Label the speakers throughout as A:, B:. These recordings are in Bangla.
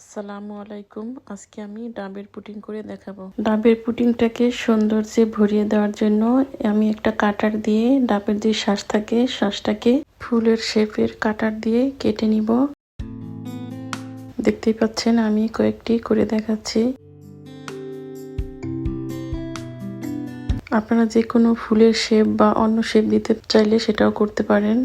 A: আসসালামু আলাইকুম। আজকে আমি ডাবের পুটিং করে দেখাবো। ডাবের পুটিংটাকে সৌন্দর্যে ভরিয়ে দেওয়ার জন্য আমি একটা কাটার দিয়ে ডাবের যে শ্বাস থাকে শ্বাসটাকে ফুলের শেপের কাটার দিয়ে কেটে নিব। দেখতেই পাচ্ছেন, আমি কয়েকটি করে দেখাচ্ছি। আপনারা যে কোনো ফুলের শেপ বা অন্য শেপ দিতে চাইলে সেটাও করতে পারেন।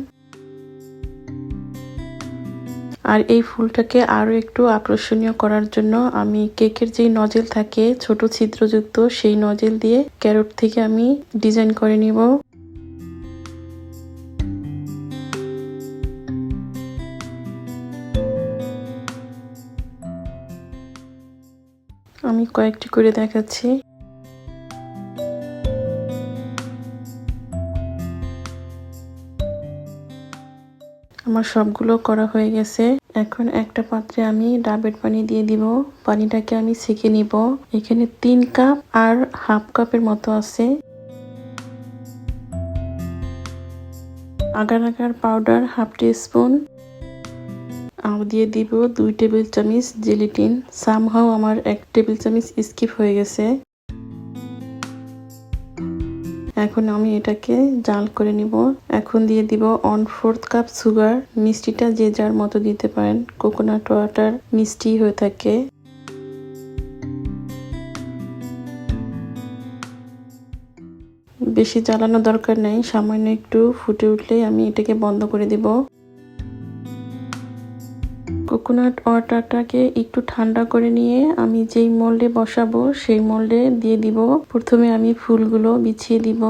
A: আর এই ফুলটাকে আরও একটু আকর্ষণীয় করার জন্য আমি কেকের যেই নজেল থাকে, ছোট ছিদ্রযুক্ত সেই নজেল দিয়ে ক্যারট থেকে আমি ডিজাইন করে নিব। আমি কয়েকটি করে দেখাচ্ছি। আমার সবগুলো করা হয়ে গেছে। এখন একটা পাত্রে আমি ডাবের পানি দিয়ে দিব। পানিটাকে আমি ছেঁকে নিব। এখানে তিন কাপ আর হাফ কাপের মতো আছে। Agar agar powder half teaspoon আর দিয়ে দিব দুই টেবিল চামচ জেলিটিন। সামহাও আমার এক টেবিল চামচ স্কিপ হয়ে গেছে। এখন আমি এটাকে জাল করে নিব। এখন দিয়ে দিব ওয়ান ফোর্থ কাপ সুগার মিষ্টিটা যে যার মতো দিতে পারেন। কোকোনাট ওয়াটার মিষ্টি হয়ে থাকে। বেশি জ্বালানো দরকার নেই। সামান্য একটু ফুটে উঠলেই আমি এটাকে বন্ধ করে দিব। কোকোনাট ওয়াটারটাকে একটু ঠান্ডা করে নিয়ে আমি যেই মোল্ডে বসাবো, সেই মোল্ডে দিয়ে দিব। প্রথমে আমি ফুলগুলো বিছিয়ে দিব।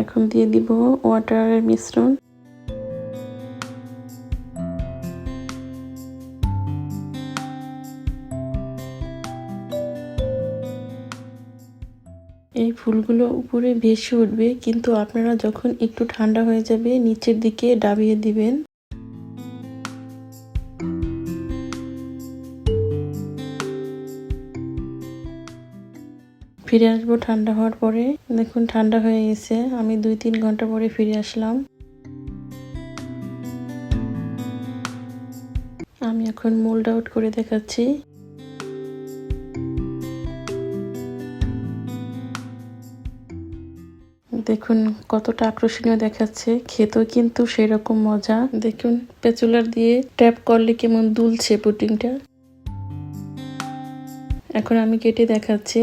A: এখন দিয়ে দিব ওয়াটারের মিশ্রণ। এই ফুলগুলো উপরে ভেসে উঠবে, কিন্তু আপনারা যখন একটু ঠান্ডা হয়ে যাবে, নিচের দিকে ডাবিয়ে দিবেন। ফিরে আসব ঠান্ডা হওয়ার পরে। দেখুন, ঠান্ডা হয়ে গেছে। আমি দুই তিন ঘণ্টা পরে ফিরে আসলাম। আমি এখন মোল্ড আউট করে দেখাচ্ছি। দেখুন, কতটা আকর্ষণীয় দেখাচ্ছে। খেতেও কিন্তু সেরকম মজা। দেখুন, পেচুলার দিয়ে ট্যাপ করলে কেমন দুলছে পুটিংটা। এখন আমি কেটে দেখাচ্ছি।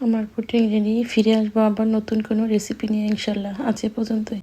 A: আমার পুটিং রেডি। ফিরে আসব আবার নতুন কোনো রেসিপি নিয়ে, ইনশাল্লাহ। আজ পর্যন্তই।